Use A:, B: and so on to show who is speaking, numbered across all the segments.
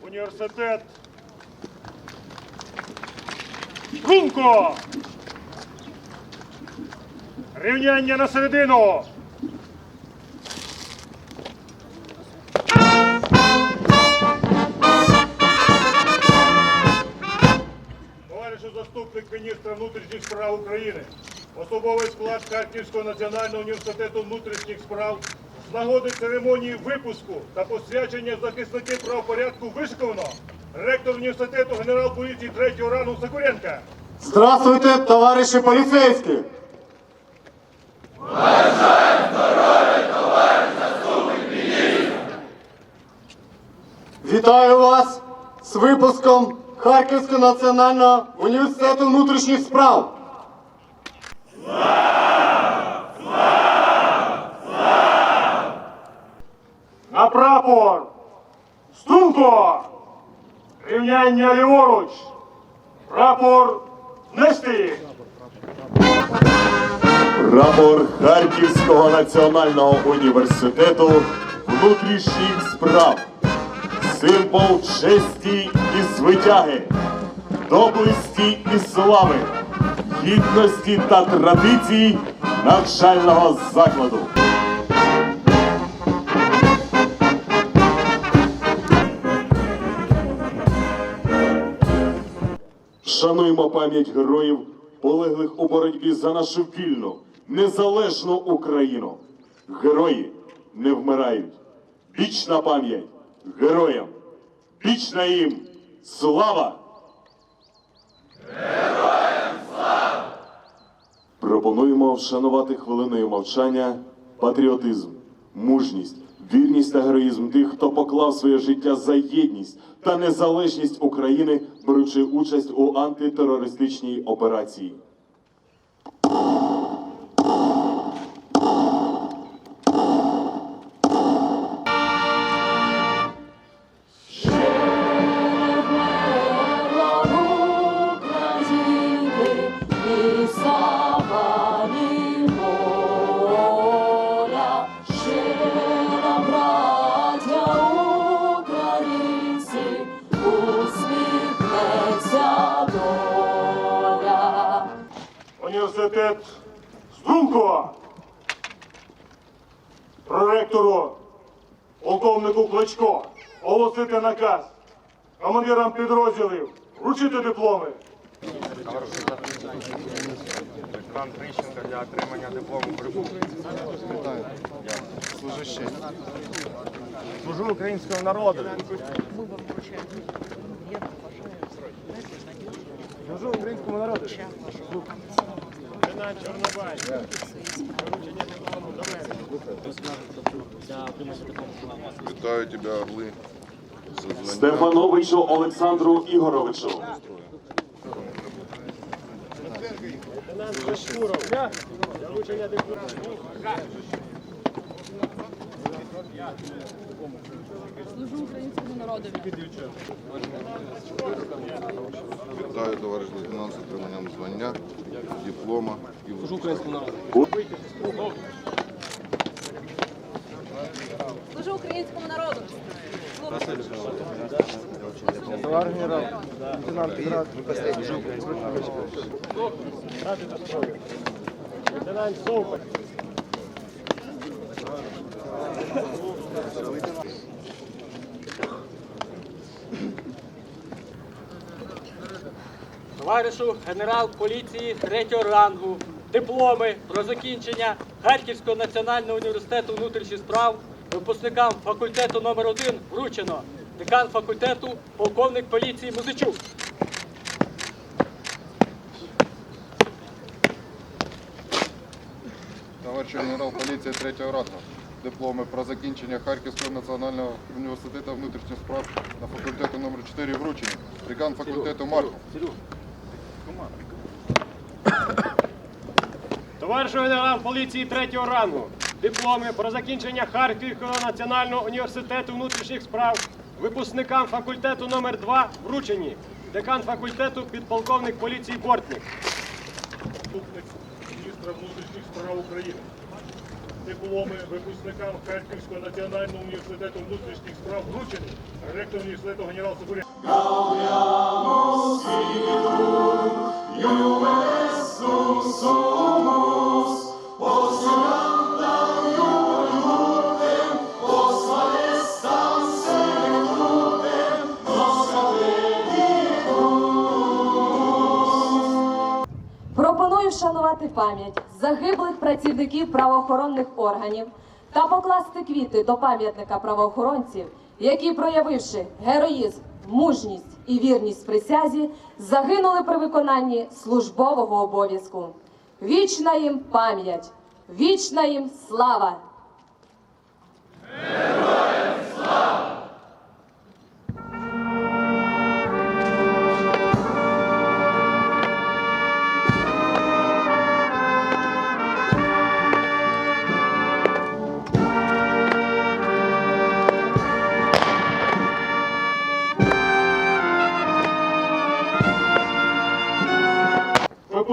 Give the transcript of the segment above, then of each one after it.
A: Університет. Струнко! Рівняння на середину. Товаришу заступник міністра внутрішніх справ України, особовий склад Харківського національного університету внутрішніх справ з нагоди церемонії випуску та посвячення захисників правопорядку вишиковано ректор університету генерал поліції третього рану Сокуренка.
B: Здравствуйте, товариші поліцейські! Вітаю вас з випуском Харківського національного університету внутрішніх справ.
A: На прапор! Струнко! Рівняння ліворуч! Прапор нести!
C: Прапор Харківського національного університету внутрішніх справ. Символ честі і звитяги, доблесті і слави, гідності та традицій навчального закладу. Шануємо пам'ять героїв, полеглих у боротьбі за нашу вільну, незалежну Україну. Герої не вмирають. Вічна пам'ять героям. Вічна їм слава! Героям слава! Пропонуємо вшанувати хвилиною мовчання патріотизм, мужність, вірність та героїзм тих, хто поклав своє життя за єдність та незалежність України, беручи участь у антитерористичній операції.
A: Університет Струнко! Проректору, полковнику Кличко, оголосити наказ командирам підрозділів, вручити дипломи.
D: Пан Трищенко для отримання диплому прибув. Служу українському народу. Служу українському народу.
A: Лейтенант Чорнобай.
E: Вітаю тебе, Орли.
C: Стефановичу Олександру Ігоровичу.
F: Служу українському народові.
E: Вітаю, товариш лейтенант, з отриманням звання, диплома і українському народу.
F: Служу українському народу.
A: Лейтенант Совпак.
G: Товаришу генерал поліції третього рангу, дипломи про закінчення Харківського національного університету внутрішніх справ, випускникам факультету номер 1 вручено декан факультету, полковник поліції Музичук.
E: Товариш генерал поліції третього ранку. Дипломи про закінчення Харківського національного університету внутрішніх справ на факультету номер 4 вручені. Декан факультету Марков.
A: Товаришу генерал поліції третього рангу. Дипломи про закінчення Харківського національного університету внутрішніх справ випускникам факультету номер 2 вручені. Декан факультету підполковник поліції Бортник. Міністра внутрішніх справ України. дипломи випускникам Харківського національного університету внутрішніх справ вручені ректор університету генерал Соборя.
H: Пам'ять загиблих працівників правоохоронних органів та покласти квіти до пам'ятника правоохоронців, які, проявивши героїзм, мужність і вірність присязі, загинули при виконанні службового обов'язку. Вічна їм пам'ять, вічна їм слава!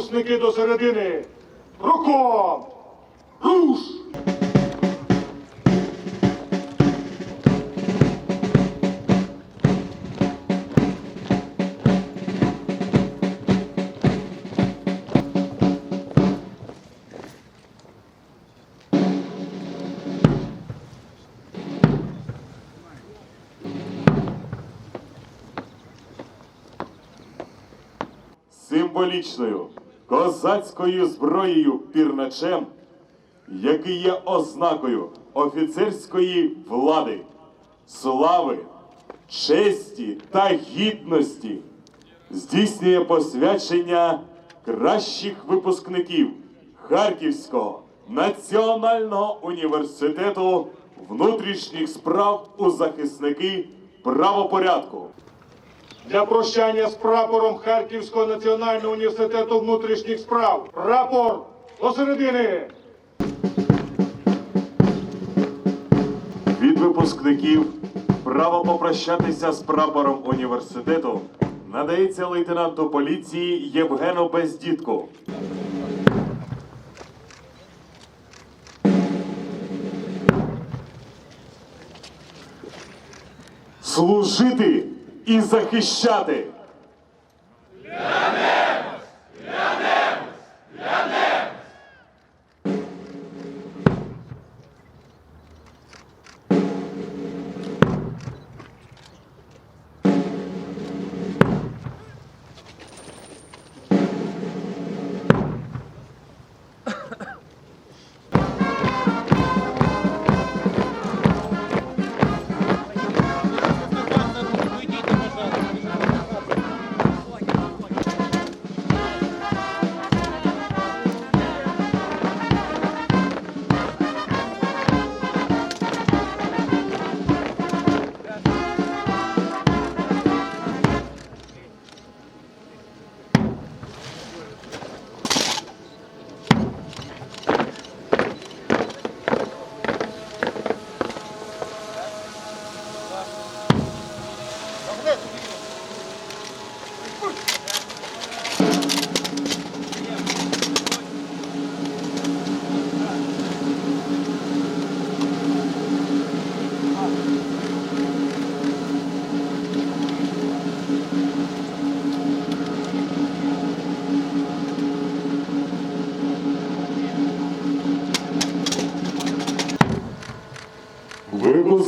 A: Випускники до середини. Руком! Руш!
C: символічною козацькою зброєю пірначем, який є ознакою офіцерської влади, слави, честі та гідності, здійснює посвячення кращих випускників Харківського національного університету внутрішніх справ у захисники правопорядку.
A: Для прощання з прапором Харківського національного університету внутрішніх справ. Прапор до середини.
C: Від випускників право попрощатися з прапором університету надається лейтенанту поліції Євгену Бездітку. Служити і захищати.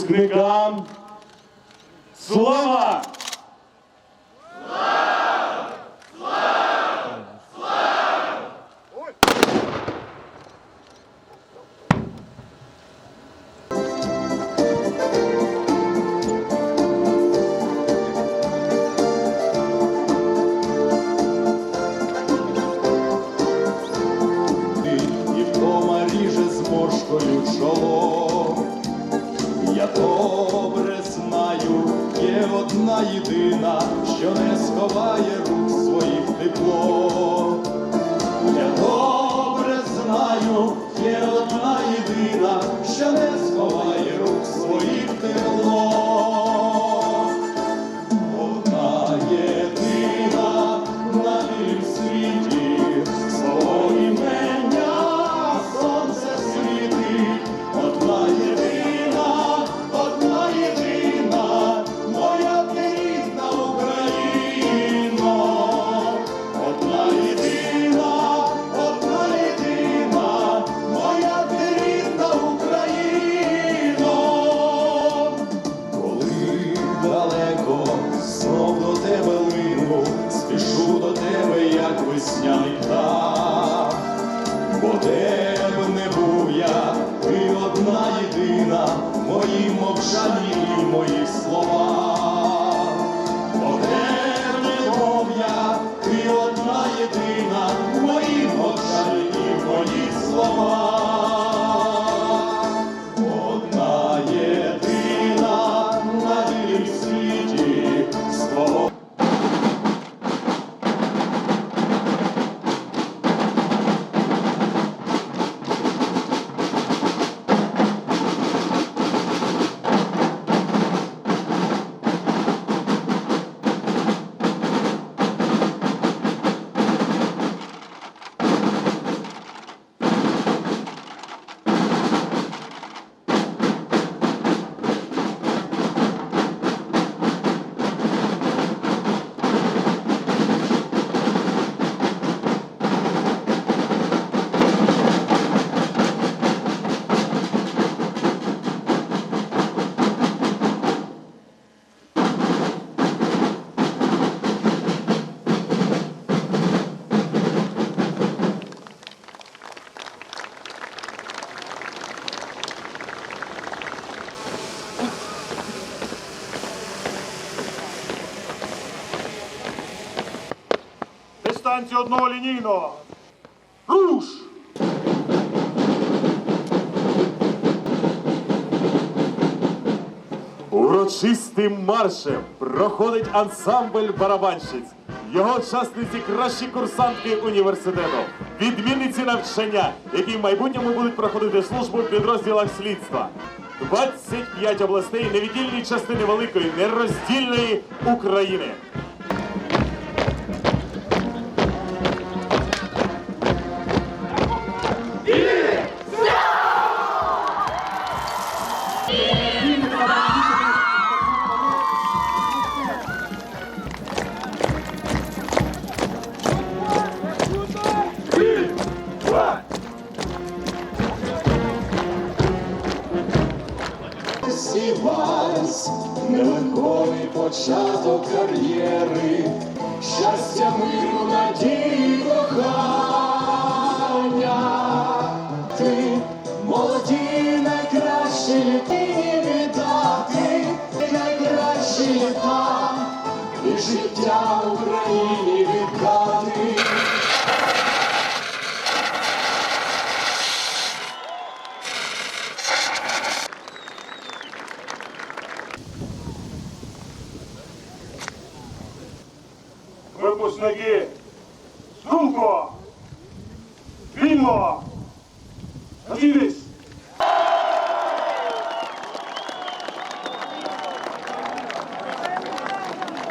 C: Випускникам слава!
I: І в
A: Дистанція одного лінійного. Руш!
C: Урочистим маршем проходить ансамбль барабанщиць. Його учасниці кращі курсантки університету, відмінниці навчання, які в майбутньому будуть проходити службу в підрозділах слідства. 25 областей невіддільні частини великої нероздільної України.
I: Сівась, нелегковий початок кар'єри, щастя, миру, надії, кохання. Ти молоді, найкращі літи віддати, найкращі літа, і життя
A: в Україні